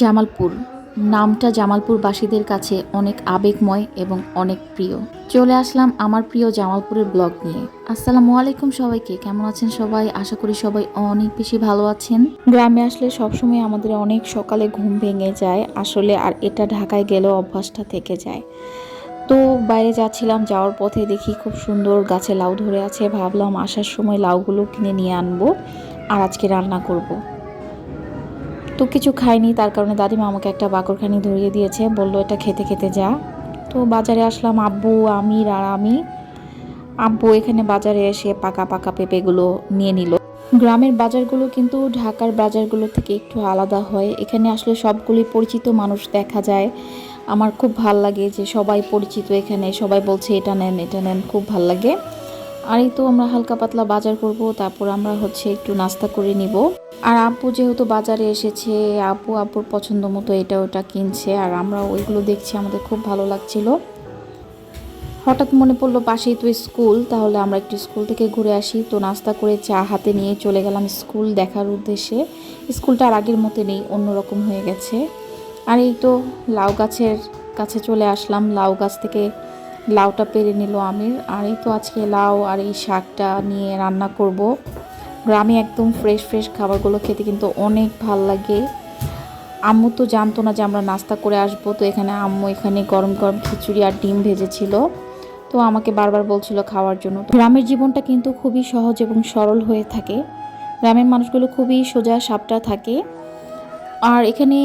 জামালপুর। নামটা জামালপুরবাসীদের কাছে অনেক আবেগময় এবং অনেক প্রিয়। চলে আসলাম আমার প্রিয় জামালপুরের ব্লগ নিয়ে। আসসালামু আলাইকুম সবাইকে, কেমন আছেন সবাই? আশা করি সবাই অনেক বেশি ভালো আছেন। গ্রামে আসলে সবসময় আমাদের অনেক সকালে ঘুম ভেঙে যায়, আসলে আর এটা ঢাকায় গেলেও অভ্যাসটা থেকে যায়। তো বাইরে যাচ্ছিলাম, যাওয়ার পথে দেখি খুব সুন্দর গাছে লাউ ধরে আছে, ভাবলাম আসার সময় লাউগুলো কিনে নিয়ে আনব আর আজকে রান্না করব। তো কিছু খাইনি তার কারণে দাদিমা আমাকে একটা বাকরখানি ধরিয়ে দিয়েছে, বলল, এটা খেতে খেতে যা। তো বাজারে আসলাম, আব্বু, আমির আর আমি। আব্বু এখানে বাজারে এসে পাকা পাকা পেঁপেগুলো নিয়ে নিল। গ্রামের বাজারগুলো কিন্তু ঢাকার বাজারগুলো থেকে একটু আলাদা হয়। এখানে আসলে সবগুলি পরিচিত মানুষ দেখা যায়। আমার খুব ভালো লাগে যে সবাই পরিচিত এখানে, সবাই বলছে, এটা নেন এটা নেন। খুব ভালো লাগে। আর এই তো আমরা হালকা পাতলা বাজার করব, তারপর আমরা হচ্ছে একটু নাস্তা করে নিব। আর আপু যেহেতু বাজারে এসেছে, আপু আপুর পছন্দ মতো এটা ওটা কিনছে, আর আমরা ওইগুলো দেখছি, আমাদের খুব ভালো লাগছিল। হঠাৎ মনে পড়ল পাশেই তো স্কুল, তাহলে আমরা একটু স্কুল থেকে ঘুরে আসি। তো নাস্তা করে চা হাতে নিয়ে চলে গেলাম স্কুল দেখার উদ্দেশ্যে। স্কুলটা আর আগের মতো নেই, অন্যরকম হয়ে গেছে। আর এই তো লাউ গাছের কাছে চলে আসলাম, লাউ গাছ থেকে লাউটা পেরে নিল আমির। আর এই তো আজকে লাউ আর এই শাকটা নিয়ে রান্না করব। গ্রামে একদম ফ্রেশ ফ্রেশ খাবারগুলো খেতে কিন্তু অনেক ভালো লাগে। আম্মু তো জানতো না যে আমরা নাস্তা করে আসব, তো এখানে আম্মু এখানে গরম গরম খিচুড়ি আর ডিম ভেজেছিল। তো আমাকে বারবার বলছিল খাওয়ার জন্য। গ্রামের জীবনটা কিন্তু খুবই সহজ এবং সরল হয়ে থাকে। গ্রামের মানুষগুলো খুবই সোজা, সাপটা থাকে। আর এখানে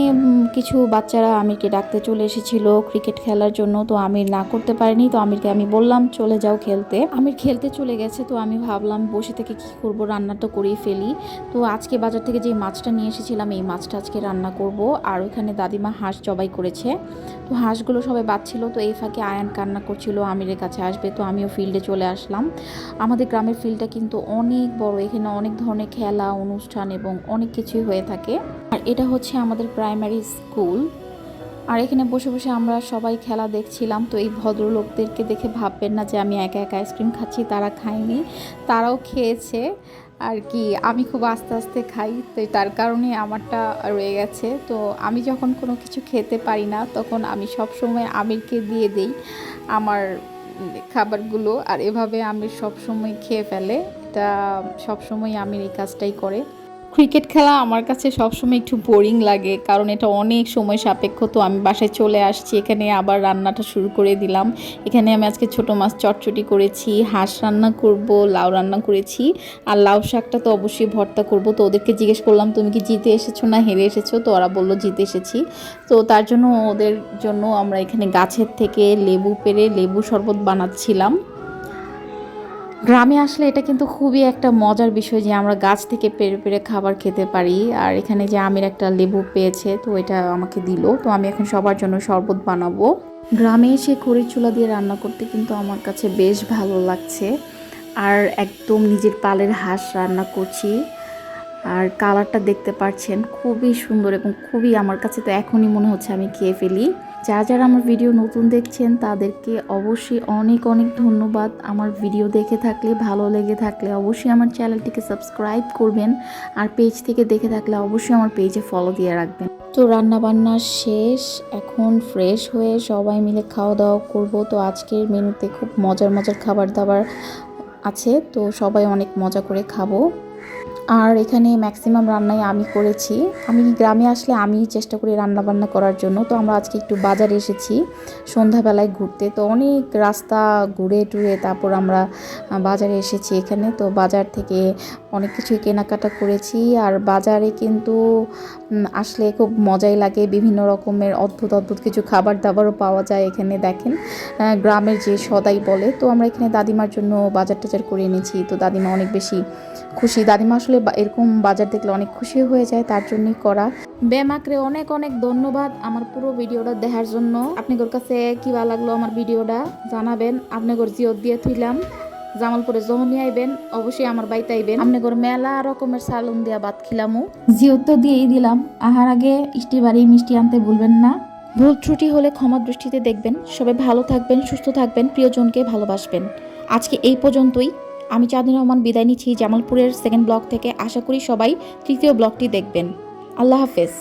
কিছু বাচ্চারা আমিরকে ডাকতে চলে এসেছিল ক্রিকেট খেলার জন্য, তো আমির না করতে পারেনি। তো আমিরকে আমি বললাম, চলে যাও খেলতে। আমির খেলতে চলে গেছে, তো আমি ভাবলাম, বসে থেকে কি করব? রান্নাটা করেই ফেলি। তো আজকে বাজার থেকে যে মাছটা নিয়ে এসেছিলাম, এই মাছটা আজকে রান্না করব। আর ওখানে দাদিমা হাঁস জবাই করেছে। তো হাঁসগুলো সবাই বাচ্ছিল, তো এই ফাঁকে আয়ান কান্না করছিল, আমিরের কাছে আসবে, তো আমিও ফিল্ডে চলে আসলাম। আমাদের গ্রামের ফিল্ডটা কিন্তু অনেক বড়, এখানে অনেক ধরনের খেলা, অনুষ্ঠান এবং অনেক কিছুই হয়ে থাকে। আর এটা হচ্ছে আমাদের প্রাইমারি স্কুল আর এখানে বসে বসে আমরা সবাই খেলা দেখছিলাম, তো এই ভদ্রলোকদেরকে দেখে ভাববেন না যে আমি একা একা আইসক্রিম খাচ্ছি, তারা খায়নি। তারাও খেয়েছে আর কি, আমি খুব আস্তে আস্তে খাই, তো তার কারণে আমারটা রয়ে গেছে। তো আমি যখন কোনো কিছু খেতে পারি না, তখন আমি সব সময় আমিরকে দিয়ে দেই আমার খাবারগুলো, আর এভাবে আমির সব সময় খেয়ে ফেলে। এটা সব সময় আমির এই কাজটাই করে। ক্রিকেট খেলা আমার কাছে সবসময় একটু বোরিং লাগে, কারণ এটা অনেক সময় সাপেক্ষ। তো আমি বাসায় চলে আসছি, এখানে আবার রান্নাটা শুরু করে দিলাম। এখানে আমি আজকে ছোট মাছ চটচটি করেছি, হাঁস রান্না করব, লাউ রান্না করেছি। আর লাউ শাকটা তো অবশ্যই ভর্তা করব। তো ওদেরকে জিজ্ঞেস করলাম, তুমি কি জিতে এসেছ না হেরে এসেছ? তো ওরা বলল, জিতে এসেছি। তো তার জন্য ওদের জন্য আমরা এখানে গাছের থেকে লেবু পেরে লেবু শরবত বানাচ্ছিলাম। গ্রামে আসলে এটা কিন্তু খুবই একটা মজার বিষয় যে আমরা গাছ থেকে পেরে পেরে খাবার খেতে পারি। আর এখানে যে আমির একটা লেবু পেয়েছে, তো এটা আমাকে দিল। তো আমি এখন সবার জন্য শরবত বানাবো। গ্রামে এসে খড়ির চুলা দিয়ে রান্না করতে কিন্তু আমার কাছে বেশ ভালো লাগছে। আর একদম নিজের পালের হাঁস রান্না করছি। আর কালারটা দেখতে পাচ্ছেন, খুবই সুন্দর এবং খুবই আমার কাছে তো এখনই মনে হচ্ছে আমি খেয়ে ফেলি। যারা যারা আমার ভিডিও নতুন দেখছেন, তাদেরকে অবশ্যই অনেক অনেক ধন্যবাদ। আমার ভিডিও দেখে থাকলে, ভালো লেগে থাকলে অবশ্যই আমার চ্যানেলটিকে সাবস্ক্রাইব করবেন আর পেজ থেকে দেখে থাকলে অবশ্যই আমার পেজে ফলো দিয়ে রাখবেন। তো রান্না বান্না শেষ, এখন ফ্রেশ হয়ে সবাই মিলে খাওয়া দাওয়া করব। তো আজকের মেনুতে খুব মজার মজার খাবার দাবার আছে, তো সবাই অনেক মজা করে খাব। আর এখানে ম্যাক্সিমাম রান্নাই আমি করেছি। আমি গ্রামে আসলে আমি চেষ্টা করি রান্না বান্না করার জন্য। তো আমরা আজকে একটু বাজারে এসেছি সন্ধ্যাবেলায় ঘুরতে। তো অনেক রাস্তা ঘুরে টুরে তারপর আমরা বাজারে এসেছি এখানে। তো বাজার থেকে অনেক কিছুই কেনাকাটা করেছি আর বাজারে কিন্তু আসলে খুব মজাই লাগে। বিভিন্ন রকমের অদ্ভুত অদ্ভুত কিছু খাবার দাবারও পাওয়া যায় এখানে, দেখেন। গ্রামের যে সদাই বলে, তো আমরা এখানে দাদিমার জন্য বাজার টাজার করে এনেছি। তো দাদিমা অনেক বেশি খুশি। দাদিমা আসলে এরকম বাজার দেখলে অনেক খুশি হয়ে যায়, তার জন্যই করা। বেমাকরে অনেক অনেক ধন্যবাদ আমার পুরো ভিডিওটা দেখার জন্য। আপনাদের কাছে কি ভালো লাগল আমার ভিডিওটা জানাবেন। আপনাদের জিওত দিয়ে থইলাম। জামালপুরে জহনি আইবেন অবশ্যই আমার বাড়িতে আইবেন। আপনাদের মেলা রকমের সালুন দিয়া ভাত খিলামু। জিওত তো দিয়েই দিলাম আহার আগে ইষ্টি বাড়ি মিষ্টি আনতে ভুলবেন না। ভুল ত্রুটি হলে ক্ষমা দৃষ্টিতে দেখবেন। সবাই ভালো থাকবেন সুস্থ থাকবেন প্রিয়জনকে ভালোবাসবেন। আজকে এই পর্যন্তই। আমি চাঁদনী রহমান বিদায় নিচ্ছি জামালপুরের সেকেন্ড ব্লক থেকে। আশা করি সবাই তৃতীয় ব্লকটি দেখবেন। আল্লাহ হাফেজ।